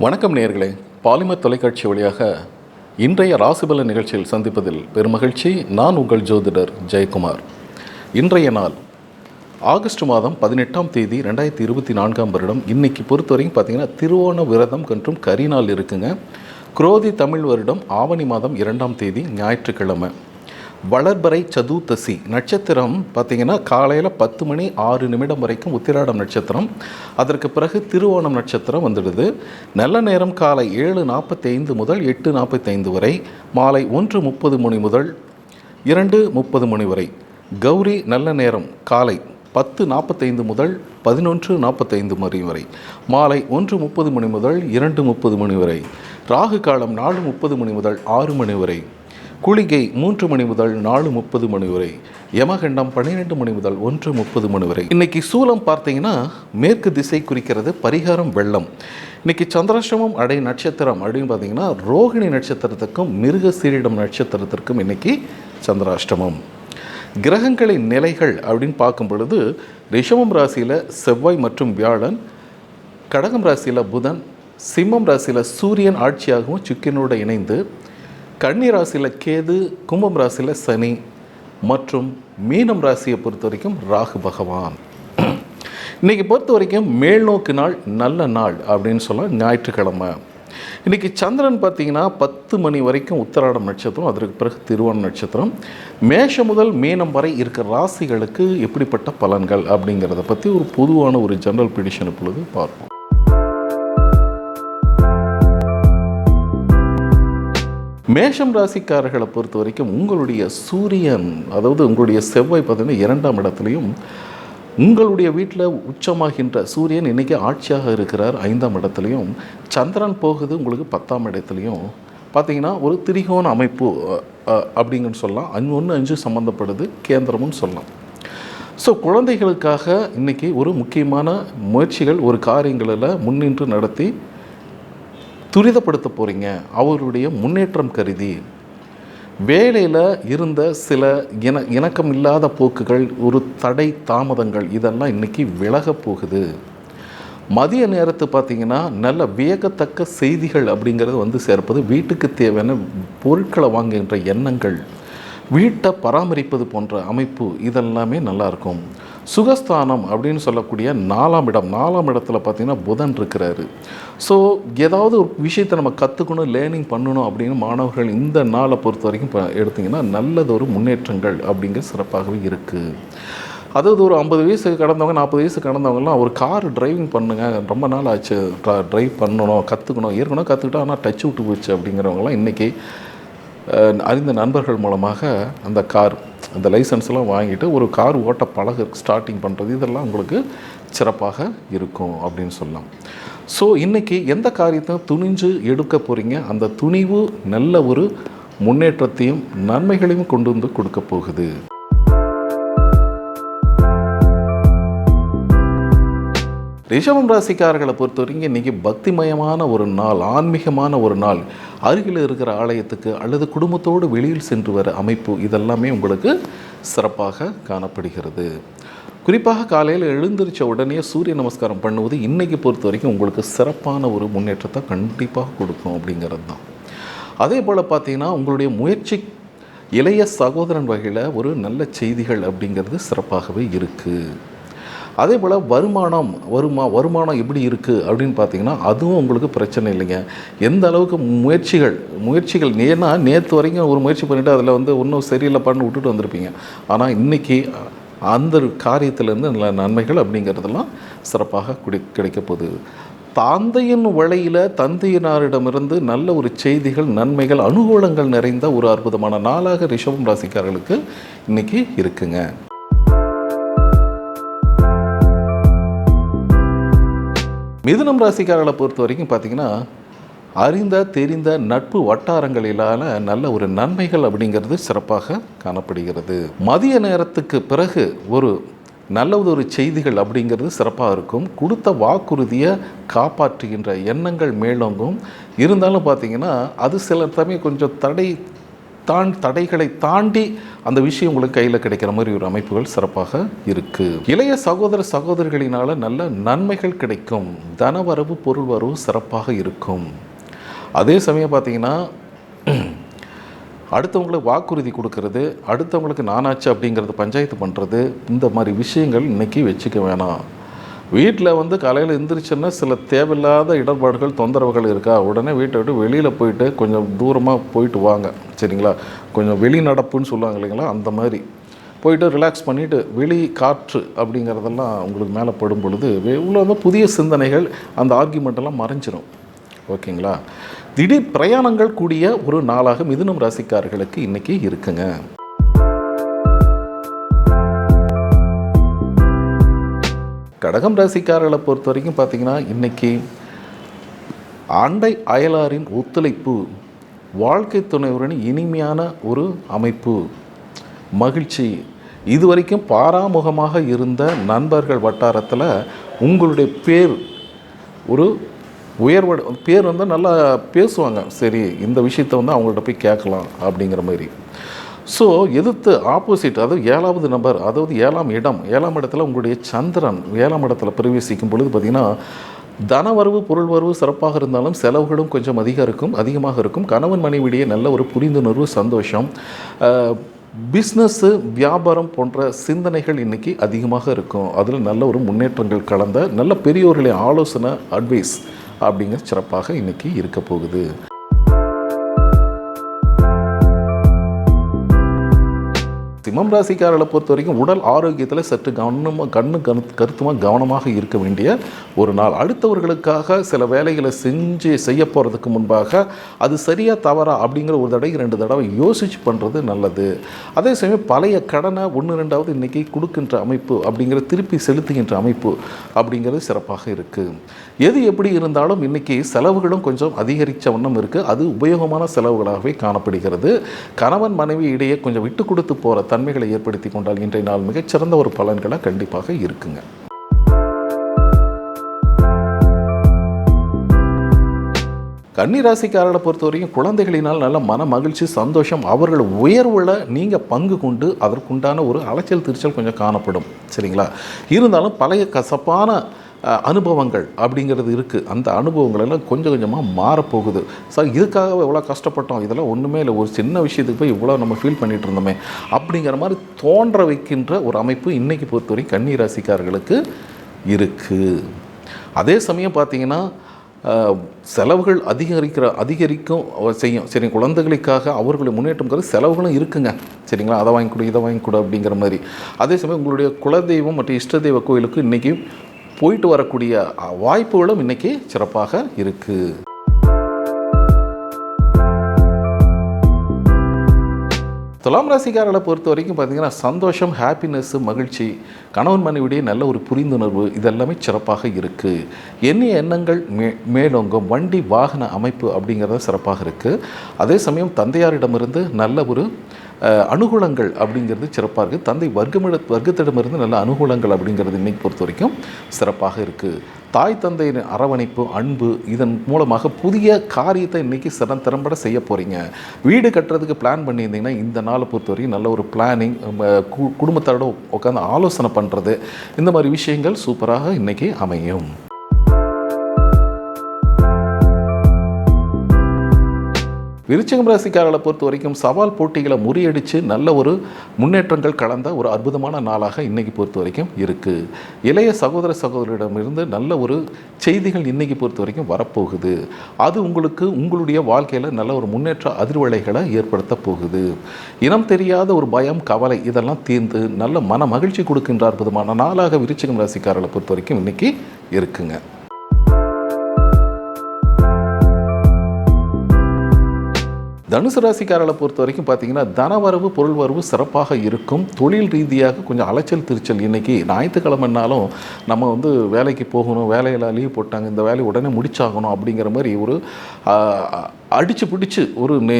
வணக்கம் நேயர்களே. பாலிமர் தொலைக்காட்சி வழியாக இன்றைய ராசிபல நிகழ்ச்சியில் சந்திப்பதில் பெருமகிழ்ச்சி. நான் உங்கள் ஜோதிடர் ஜெயக்குமார். இன்றைய நாள் ஆகஸ்ட் மாதம் பதினெட்டாம் தேதி ரெண்டாயிரத்தி இருபத்தி நான்காம் வருடம். இன்னைக்கு பொறுத்தவரைக்கும் பார்த்தீங்கன்னா திருவோண விரதம் மற்றும் கரிநாள் இருக்குங்க. குரோதி தமிழ் வருடம் ஆவணி மாதம் இரண்டாம் தேதி ஞாயிற்றுக்கிழமை. வளர்பறை சதுர்த்தசி நட்சத்திரம் பார்த்தீங்கன்னா காலையில் பத்து மணி ஆறு நிமிடம் வரைக்கும் உத்திராடம் நட்சத்திரம். அதற்கு பிறகு திருவோணம் நட்சத்திரம் வந்துடுது. நல்ல நேரம் காலை ஏழு நாற்பத்தைந்து முதல் எட்டு நாற்பத்தைந்து வரை மாலை ஒன்று முப்பது மணி முதல் இரண்டு முப்பது மணி வரை. கௌரி நல்ல நேரம் காலை பத்து நாற்பத்தைந்து முதல் பதினொன்று நாற்பத்தைந்து மணி வரை மாலை ஒன்று முப்பது மணி முதல் இரண்டு முப்பது மணி வரை ராகு காலம் நாலு முப்பது மணி முதல் ஆறு மணி வரை. குளிகை மூன்று மணி முதல் நாலு முப்பது மணி வரை யமகண்டம் பன்னிரெண்டு மணி முதல் ஒன்று முப்பது மணி வரை. இன்னைக்கு சூலம் பார்த்தீங்கன்னா மேற்கு திசை குறிக்கிறது பரிகாரம் வெள்ளம். இன்னைக்கு சந்திராஷ்டமம் அடை நட்சத்திரம் அப்படின்னு பார்த்தீங்கன்னா ரோகிணி நட்சத்திரத்துக்கும் மிருக சீரிடம் நட்சத்திரத்திற்கும் இன்னைக்கு சந்திராஷ்டமம். கிரகங்களின் நிலைகள் அப்படின்னு பார்க்கும் பொழுது ரிஷமம் ராசியில் செவ்வாய் மற்றும் வியாழன் கடகம் ராசியில் புதன் சிம்மம் ராசியில் சூரியன் ஆட்சியாகவும் சுக்கினோடு இணைந்து கன்னி ராசியில் கேது கும்பம் ராசியில் சனி மற்றும் மீனம் ராசியை பொறுத்த வரைக்கும் ராகு பகவான். இன்னைக்கு பொறுத்த வரைக்கும் மேல்நோக்கு நாள் நல்ல நாள் அப்படின்னு சொல்லலாம் ஞாயிற்றுக்கிழமை. இன்னைக்கு சந்திரன் பார்த்தீங்கன்னா பத்து மணி வரைக்கும் உத்தராடம் நட்சத்திரம் அதற்கு பிறகு திருவோண நட்சத்திரம். மேஷம் முதல் மீனம் வரை இருக்கிற ராசிகளுக்கு எப்படிப்பட்ட பலன்கள் அப்படிங்கிறத பற்றி ஒரு பொதுவான ஒரு ஜென்ரல் பிடிஷன் இப்பொழுது பார்ப்போம். மேஷம் ராசிக்காரர்களை பொறுத்த வரைக்கும் உங்களுடைய சூரியன் அதாவது உங்களுடைய செவ்வாய் பார்த்தீங்கன்னா இரண்டாம் இடத்துலையும் உங்களுடைய வீட்டில் உச்சமாகின்ற சூரியன் இன்றைக்கி ஆட்சியாக இருக்கிறார் ஐந்தாம் இடத்துலையும் சந்திரன் போகுது உங்களுக்கு பத்தாம் இடத்துலையும். பார்த்தீங்கன்னா ஒரு திரிகோண அமைப்பு அப்படிங்கன்னு சொல்லலாம். அஞ்சு ஒன்று அஞ்சு சம்மந்தப்படுது கேந்திரமும் சொல்லலாம். ஸோ குழந்தைகளுக்காக இன்றைக்கி ஒரு முக்கியமான முயற்சிகள் ஒரு காரியங்களில் முன்னின்று நடத்தி துரிதப்படுத்த போகிறீங்க அவருடைய முன்னேற்றம் கருதி வேலையில் இருந்த சில இன இணக்கம் இல்லாத போக்குகள் ஒரு தடை தாமதங்கள் இதெல்லாம் இன்றைக்கி விலகப் போகுது. மதிய நேரத்து பார்த்திங்கன்னா நல்ல வியக்கத்தக்க செய்திகள் அப்படிங்கிறது வந்து சேர்ப்பது வீட்டுக்கு தேவையான பொருட்களை வாங்குகின்ற எண்ணங்கள் வீட்டை பராமரிப்பது போன்ற அமைப்பு இதெல்லாமே நல்லாயிருக்கும் சுகஸ்தானம் அப்படின்னு சொல்லக்கூடிய நாலாம் இடம் நாலாம் இடத்துல பார்த்திங்கன்னா புதன் இருக்கிறாரு. ஸோ ஏதாவது ஒரு விஷயத்தை நம்ம கற்றுக்கணும் லேர்னிங் பண்ணணும் அப்படின்னு மாணவர்கள் இந்த நாளை பொறுத்த வரைக்கும் இப்போ எடுத்திங்கன்னா நல்லதொரு முன்னேற்றங்கள் அப்படிங்கிற சிறப்பாகவே இருக்குது அதாவது ஒரு ஐம்பது வயசு கடந்தவங்க நாற்பது வயசு கடந்தவங்கலாம் ஒரு கார் டிரைவிங் பண்ணுங்க ரொம்ப நாள் ஆச்சு ட்ரைவ் பண்ணணும் கற்றுக்கணும் ஏற்கனவே கற்றுக்கிட்டோம் ஆனால் டச் விட்டு போச்சு அப்படிங்கிறவங்களாம் இன்றைக்கி அறிந்த நண்பர்கள் மூலமாக அந்த கார் அந்த லைசன்ஸ்லாம் வாங்கிட்டு ஒரு கார் ஓட்ட பழக ஸ்டார்டிங் பண்ணுறது இதெல்லாம் உங்களுக்கு சிறப்பாக இருக்கும் அப்படின்னு சொல்லலாம். ஸோ இன்றைக்கி எந்த காரியத்தையும் துணிஞ்சு எடுக்க போகிறீங்க அந்த துணிவு நல்ல ஒரு முன்னேற்றத்தையும் நன்மைகளையும் கொண்டு வந்து கொடுக்க போகுது. ரிஷபம் ராசிக்காரர்களை பொறுத்த வரைக்கும் இன்றைக்கி பக்திமயமான ஒரு நாள் ஆன்மீகமான ஒரு நாள். அருகில் இருக்கிற ஆலயத்துக்கு அல்லது குடும்பத்தோடு வெளியில் சென்று வர அமைப்பு இதெல்லாமே உங்களுக்கு சிறப்பாக காணப்படுகிறது. குறிப்பாக காலையில் எழுந்திருச்ச உடனே சூரிய நமஸ்காரம் பண்ணுவது இன்றைக்கி பொறுத்த வரைக்கும் உங்களுக்கு சிறப்பான ஒரு முன்னேற்றத்தை கண்டிப்பாக கொடுக்கும் அப்படிங்கிறது தான். அதே போல் பார்த்தீங்கன்னா உங்களுடைய முயற்சி இளைய சகோதரன் வகையில் ஒரு நல்ல செய்திகள் அப்படிங்கிறது சிறப்பாகவே இருக்குது அதே போல் வருமானம் வருமா வருமானம் எப்படி இருக்குது அப்படின்னு பார்த்தீங்கன்னா அதுவும் உங்களுக்கு பிரச்சனை இல்லைங்க. எந்த அளவுக்கு முயற்சிகள் முயற்சிகள் ஏன்னா நேற்று வரைக்கும் ஒரு முயற்சி பண்ணிவிட்டு அதில் வந்து ஒன்றும் சரியில்லைப்பான்னு பண்ணி விட்டுட்டு வந்திருப்பீங்க. ஆனால் இன்றைக்கி அந்த காரியத்திலேருந்து நல்ல நன்மைகள் அப்படிங்கிறதெல்லாம் சிறப்பாக குடி கிடைக்க போகுது. தந்தையின் வழியில் தந்தையினாரிடமிருந்து நல்ல ஒரு செய்திகள் நன்மைகள் அனுகூலங்கள் நிறைந்த ஒரு அற்புதமான நாளாக ரிஷபம் ராசிக்காரர்களுக்கு இன்னைக்கு இருக்குங்க. மிதுனம் ராசிக்காரர்களை பொறுத்த வரைக்கும் பார்த்தீங்கன்னா அறிந்த தெரிந்த நட்பு வட்டாரங்களிலான நல்ல ஒரு நன்மைகள் அப்படிங்கிறது சிறப்பாக காணப்படுகிறது. மதிய நேரத்துக்கு பிறகு ஒரு நல்ல ஒரு செய்திகள் அப்படிங்கிறது சிறப்பாக இருக்கும். கொடுத்த வாக்குறுதியை காப்பாற்றுகின்ற எண்ணங்கள் மேலோங்கும். இருந்தாலும் பார்த்தீங்கன்னா அது சில சமயம் கொஞ்சம் தடை தான் தடைகளை தாண்டி அந்த விஷயம் உங்களுக்கு கையில் கிடைக்கிற மாதிரி ஒரு அமைப்புகள் சிறப்பாக இருக்குது இளைய சகோதர சகோதரிகளினால் நல்ல நன்மைகள் கிடைக்கும். தனவரவு பொருள் வரவு சிறப்பாக இருக்கும். அதே சமயம் பார்த்தீங்கன்னா அடுத்தவங்களுக்கு வாக்குறுதி கொடுக்கறது அடுத்தவங்களுக்கு நானாச்சு அப்படிங்கிறது பஞ்சாயத்து பண்ணுறது இந்த மாதிரி விஷயங்கள் இன்றைக்கி வச்சுக்க வேணாம். வீட்டில் வந்து காலையில் எந்திரிச்சுன்னா சில தேவையில்லாத இடர்பாடுகள் தொந்தரவுகள் இருக்கா? உடனே வீட்டை விட்டு வெளியில் போயிட்டு கொஞ்சம் தூரமாக போயிட்டு வாங்க. சரிங்களா? கொஞ்சம் வெளி நடப்புன்னு சொல்லுவாங்க இல்லைங்களா? அந்த மாதிரி. போயிட்டு ரிலாக்ஸ் பண்ணிவிட்டு வெளி காற்று அப்படிங்கிறதெல்லாம் உங்களுக்கு மேலே படும் பொழுது உள்ள வந்து புதிய சிந்தனைகள் அந்த ஆர்கியூமெண்ட் மறைஞ்சிடும் மறைஞ்சிரும். ஓகேங்களா? திடீர் பிரயாணங்கள் கூடிய ஒரு நாளாக மிதுனம் ராசிக்காரர்களுக்கு இன்னைக்கு இருக்குங்க. கடகம் ராசிக்காரர்களை பொறுத்த வரைக்கும் பார்த்திங்கன்னா இன்றைக்கி அண்டை அயலாரின் ஒத்துழைப்பு வாழ்க்கை துணைவுடன் இனிமையான ஒரு அமைப்பு மகிழ்ச்சி. இதுவரைக்கும் பாராமுகமாக இருந்த நண்பர்கள் வட்டாரத்தில் உங்களுடைய பேர் ஒரு உயர்வட பேர் வந்து நல்லா பேசுவாங்க. சரி இந்த விஷயத்த வந்து அவங்கள்ட்ட போய் கேட்கலாம் அப்படிங்கிற மாதிரி. ஸோ எதிர்த்து ஆப்போசிட் அதாவது ஏழாவது நம்பர் அதாவது ஏழாம் இடம் ஏழாம் இடத்துல உங்களுடைய சந்திரன் ஏழாம் இடத்துல பிரவேசிக்கும் பொழுது பார்த்திங்கன்னா தனவரவு பொருள் வரவு சிறப்பாக இருந்தாலும் செலவுகளும் கொஞ்சம் அதிகம் இருக்கும் அதிகமாக இருக்கும். கணவன் மனைவியிடையே நல்ல ஒரு புரிந்துணர்வு சந்தோஷம். பிஸ்னஸ்ஸு வியாபாரம் போன்ற சிந்தனைகள் இன்றைக்கி அதிகமாக இருக்கும். அதில் நல்ல ஒரு முன்னேற்றங்கள் கலந்த நல்ல பெரியோர்களின் ஆலோசனை அட்வைஸ் அப்படிங்கிற சிறப்பாக இன்றைக்கி இருக்க போகுது. சிம்மம் ராசிக்காரர்களை பொறுத்த வரைக்கும் உடல் ஆரோக்கியத்தில் சற்று கவனமாக கண்ணு கரு கருத்துமாக கவனமாக இருக்க வேண்டிய ஒரு நாள். அடுத்தவர்களுக்காக சில வேலைகளை செஞ்சு செய்ய போகிறதுக்கு முன்பாக அது சரியாக தவறா அப்படிங்கிற ஒரு தடவை ரெண்டு தடவை யோசிச்சு பண்ணுறது நல்லது. அதே சமயம் பழைய கடனை ஒன்று ரெண்டாவது இன்றைக்கி கொடுக்கின்ற அமைப்பு அப்படிங்கிற திருப்பி செலுத்துகின்ற அமைப்பு அப்படிங்கிறது சிறப்பாக இருக்குது எது எப்படி இருந்தாலும் இன்றைக்கி செலவுகளும் கொஞ்சம் அதிகரித்த வண்ணம் இருக்குது அது உபயோகமான செலவுகளாகவே காணப்படுகிறது. கணவன் மனைவி இடையே கொஞ்சம் விட்டு கொடுத்து போகிற தன்மைகளை ஏற்படுத்தி கொண்டால் இன்றைய நாள் மிகச்சிறந்த ஒரு பலன்களாக கண்டிப்பாக இருக்குங்க. கன்னி ராசிக்காரர்களை பொறுத்த வரைக்கும் குழந்தைகளினால் நல்ல மன மகிழ்ச்சி சந்தோஷம் அவர்கள் உயர்வில் நீங்கள் பங்கு கொண்டு அதற்குண்டான ஒரு அலைச்சல் திருச்சல் கொஞ்சம் காணப்படும். சரிங்களா? இருந்தாலும் பழைய கசப்பான அனுபவங்கள் அப்படிங்கிறது இருக்குது அந்த அனுபவங்கள் எல்லாம் கொஞ்சம் கொஞ்சமாக மாறப்போகுது. சார் இதுக்காக எவ்வளோ கஷ்டப்பட்டோம். இதெல்லாம் ஒன்றுமே இல்லை. ஒரு சின்ன விஷயத்துக்கு போய் இவ்வளோ நம்ம ஃபீல் பண்ணிகிட்டு இருந்தோமே. அப்படிங்கிற மாதிரி தோன்ற வைக்கின்ற ஒரு அமைப்பு இன்றைக்கி பொறுத்தவரை கன்னி ராசிக்காரர்களுக்கு இருக்குது அதே சமயம் பார்த்தீங்கன்னா செலவுகள் அதிகரிக்கிற அதிகரிக்கும் செய்யும். சரி குழந்தைகளுக்காக அவர்களுடைய முன்னேற்றம் செலவுகளும் இருக்குங்க. சரிங்களா? அதை வாங்கி கொடு இதை வாங்கி கொடு அப்படிங்கிற மாதிரி. அதே சமயம் உங்களுடைய குலதெய்வம் மற்றும் இஷ்ட தெய்வ கோயிலுக்கு இன்றைக்கி போயிட்டு வரக்கூடிய வாய்ப்புகளும் இன்றைக்கி சிறப்பாக இருக்குது துலாம் ராசிக்காரர்களை பொறுத்த வரைக்கும் பார்த்தீங்கன்னா சந்தோஷம் ஹாப்பினஸ் மகிழ்ச்சி கணவன் மனைவிடையே நல்ல ஒரு புரிந்துணர்வு இதெல்லாமே சிறப்பாக இருக்குது எண்ணிய எண்ணங்கள் மே மேலோங்கும். வண்டி வாகன அமைப்பு அப்படிங்கிறது சிறப்பாக இருக்குது அதே சமயம் தந்தையாரிடமிருந்து நல்ல ஒரு அனுகூலங்கள் அப்படிங்கிறது சிறப்பாக இருக்குது தந்தை வர்க்கமிட வர்க்கத்திடமிருந்து நல்ல அனுகூலங்கள் அப்படிங்கிறது இன்னைக்கு பொறுத்த வரைக்கும் சிறப்பாக இருக்குது தாய் தந்தையின் அரவணைப்பு அன்பு இதன் மூலமாக புதிய காரியத்தை இன்றைக்கி சிறந்த திறம்பட செய்ய போகிறீங்க வீடு கட்டுறதுக்கு பிளான் பண்ணியிருந்தீங்கன்னா இந்த நாளை பொறுத்த வரைக்கும் நல்ல ஒரு பிளானிங் குடும்பத்தோட உட்காந்து ஆலோசனை பண்ணுறது இந்த மாதிரி விஷயங்கள் சூப்பராக இன்றைக்கி அமையும். விருச்சிகம் ராசிக்காரர்களை பொறுத்த வரைக்கும் சவால் போட்டிகளை முறியடித்து நல்ல ஒரு முன்னேற்றங்கள் கலந்த ஒரு அற்புதமான நாளாக இன்றைக்கி பொறுத்த வரைக்கும் இருக்குது இளைய சகோதர சகோதரிடமிருந்து நல்ல ஒரு செய்திகள் இன்றைக்கி பொறுத்த வரைக்கும் வரப்போகுது. அது உங்களுக்கு உங்களுடைய வாழ்க்கையில் நல்ல ஒரு முன்னேற்ற அதிர்வலைகளை ஏற்படுத்த போகுது. இனம் தெரியாத ஒரு பயம் கவலை இதெல்லாம் தீர்ந்து நல்ல மன மகிழ்ச்சி கொடுக்கின்ற அற்புதமான நாளாக விருச்சிகம் ராசிக்காரர்களை பொறுத்த வரைக்கும் இன்னைக்கு இருக்குங்க. தனுசு ராசிக்காரர்களை பொறுத்த வரைக்கும் பார்த்தீங்கன்னா தனவரவு பொருள் வரவு சிறப்பாக இருக்கும். தொழில் ரீதியாக கொஞ்சம் அலைச்சல் திருச்சல். இன்னைக்கு ஞாயிற்றுக்கிழமைனாலும் நம்ம வந்து வேலைக்கு போகணும் வேலையெல்லாம் லீவ் போட்டாங்க இந்த வேலையை உடனே முடிச்சாகணும் அப்படிங்கிற மாதிரி ஒரு அடித்து பிடிச்சு ஒரு நே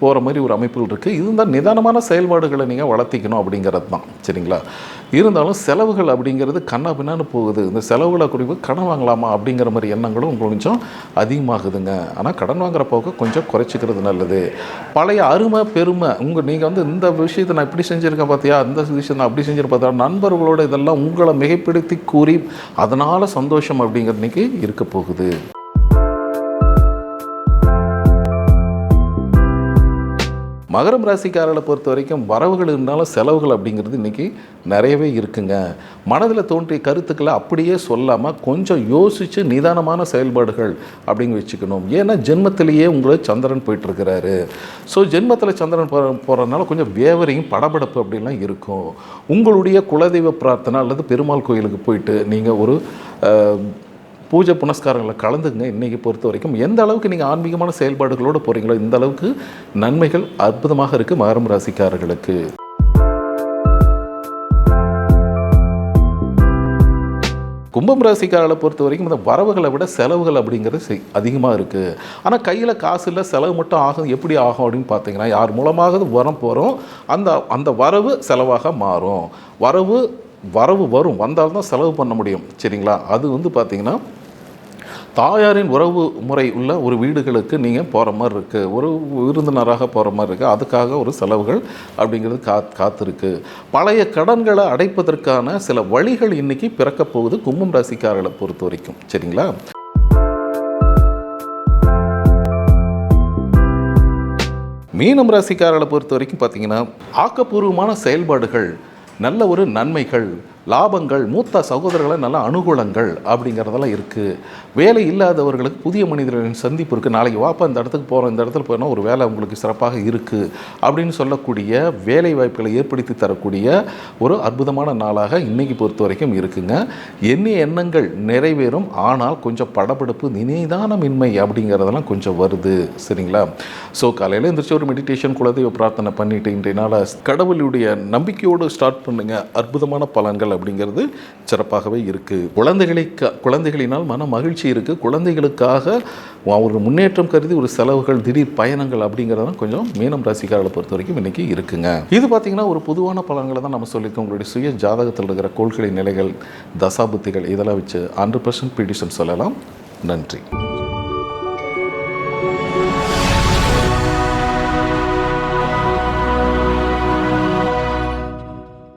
போகிற மாதிரி ஒரு அமைப்புகள் இருக்குது இருந்தால் நிதானமான செயல்பாடுகளை நீங்கள் வளர்த்திக்கணும் அப்படிங்கிறது தான். சரிங்களா? இருந்தாலும் செலவுகள் அப்படிங்கிறது கண்ணா பின்னான்னு போகுது. இந்த செலவுகளை குறிப்பு கடன் வாங்கலாமா அப்படிங்கிற மாதிரி எண்ணங்களும் உங்களுக்கு கொஞ்சம் அதிகமாகுதுங்க. ஆனால் கடன் வாங்குற போக்க கொஞ்சம் குறைச்சிக்கிறது நல்லது. பழைய அருமை பெருமை உங்கள் நீங்கள் வந்து இந்த விஷயத்தை நான் இப்படி செஞ்சுருக்கேன் பார்த்தியா இந்த விஷயத்தை நான் அப்படி செஞ்சுருக்கேன் பார்த்தியா நண்பர்களோட இதெல்லாம் உங்களை மிகைப்படுத்தி கூறி அதனால் சந்தோஷம் அப்படிங்கிறது இன்னைக்கு இருக்க போகுது. மகரம் ராசிக்காரர்களை பொறுத்த வரைக்கும் வரவுகள் இருந்தாலும் செலவுகள் அப்படிங்கிறது இன்றைக்கி நிறையவே இருக்குங்க. மனதில் தோன்றிய கருத்துக்களை அப்படியே சொல்லாமல் கொஞ்சம் யோசித்து நிதானமான செயல்பாடுகள் அப்படிங்க வச்சுக்கணும். ஏன்னா ஜென்மத்திலேயே உங்களை சந்திரன் போயிட்டுருக்கிறாரு. ஸோ ஜென்மத்தில் சந்திரன் போ போகிறதுனால கொஞ்சம் வேவரையும் படபடப்பு அப்படிலாம் இருக்கும். உங்களுடைய குலதெய்வ பிரார்த்தனை அல்லது பெருமாள் கோயிலுக்கு போயிட்டு நீங்கள் ஒரு பூஜை புனஸ்காரங்களை கலந்துங்க இன்றைக்கி பொறுத்த வரைக்கும். எந்த அளவுக்கு நீங்கள் ஆன்மீகமான செயல்பாடுகளோடு போகிறீங்களோ இந்த அளவுக்கு நன்மைகள் அற்புதமாக இருக்குது மகரம் ராசிக்காரர்களுக்கு. கும்பம் ராசிக்காரர்களை பொறுத்த வரைக்கும் இந்த வரவுகளை விட செலவுகள் அப்படிங்கிறது செ- அதிகமாக இருக்குது ஆனால் கையில் காசு இல்லை செலவு மட்டும் ஆகும் எப்படி ஆகும் அப்படின்னு பார்த்தீங்கன்னா யார் மூலமாக வரம் போகிறோம் அந்த அந்த வரவு செலவாக மாறும். வரவு வரவு வரும் வந்தால்தான் செலவு பண்ண முடியும் சரிங்களா? அது வந்து பார்த்திங்கன்னா தாயாரின் உறவு முறை உள்ள ஒரு வீடுகளுக்கு நீங்கள் போகிற மாதிரி இருக்குது ஒரு விருந்தினராக போகிற மாதிரி இருக்குது அதுக்காக ஒரு செலவுகள் அப்படிங்கிறது கா காத்திருக்கு. பழைய கடன்களை அடைப்பதற்கான சில வழிகள் இன்னைக்கு பிறக்கப் போகுது கும்பம் ராசிக்காரர்களை பொறுத்த வரைக்கும். சரிங்களா? மீனம் ராசிக்காரர்களை பொறுத்த வரைக்கும் பார்த்தீங்கன்னா ஆக்கப்பூர்வமான செயல்பாடுகள் நல்ல ஒரு நன்மைகள் லாபங்கள் மூத்த சகோதரர்களை நல்ல அனுகூலங்கள் அப்படிங்கிறதெல்லாம் இருக்குது வேலை இல்லாதவர்களுக்கு புதிய மனிதர்களின் சந்திப்பு இருக்குது நாளைக்கு வாப்பா இந்த இடத்துக்கு போகிறோம் இந்த இடத்துல போனால் ஒரு வேலை உங்களுக்கு சிறப்பாக இருக்குது அப்படின்னு சொல்லக்கூடிய வேலை வாய்ப்புகளை ஏற்படுத்தி தரக்கூடிய ஒரு அற்புதமான நாளாக இன்றைக்கி பொறுத்த வரைக்கும் இருக்குங்க. எண்ணிய எண்ணங்கள் நிறைவேறும். ஆனால் கொஞ்சம் படபடுப்பு நினைதானமின்மை அப்படிங்கிறதெல்லாம் கொஞ்சம் வருது. சரிங்களா? ஸோ காலையில் எழுந்திரிச்சு ஒரு மெடிடேஷன் குலதெய்வ பிரார்த்தனை பண்ணிட்டு இன்றைய நாளை கடவுளுடைய நம்பிக்கையோடு ஸ்டார்ட் பண்ணுங்கள் அற்புதமான பலன்கள் அப்படிங்கிறது சிறப்பாகவே இருக்குது குழந்தைகளை குழந்தைகளினால் மன மகிழ்ச்சி இருக்குது குழந்தைகளுக்காக ஒரு முன்னேற்றம் கருதி ஒரு செலவுகள் திடீர் பயணங்கள் அப்படிங்கிறதெல்லாம் கொஞ்சம் மீனம் ராசிக்காரர்களை பொறுத்த வரைக்கும் இன்றைக்கி இருக்குங்க. இது பார்த்திங்கன்னா ஒரு பொதுவான பலன்களை தான் நம்ம சொல்லியிருக்கோம். உங்களுடைய சுய ஜாதகத்தில் இருக்கிற கோள்களின் நிலைகள் தசாபுத்திகள் இதெல்லாம் வச்சு ஹண்ட்ரட் பர்சன்ட் ப்ரிடிஷன் சொல்லலாம். நன்றி.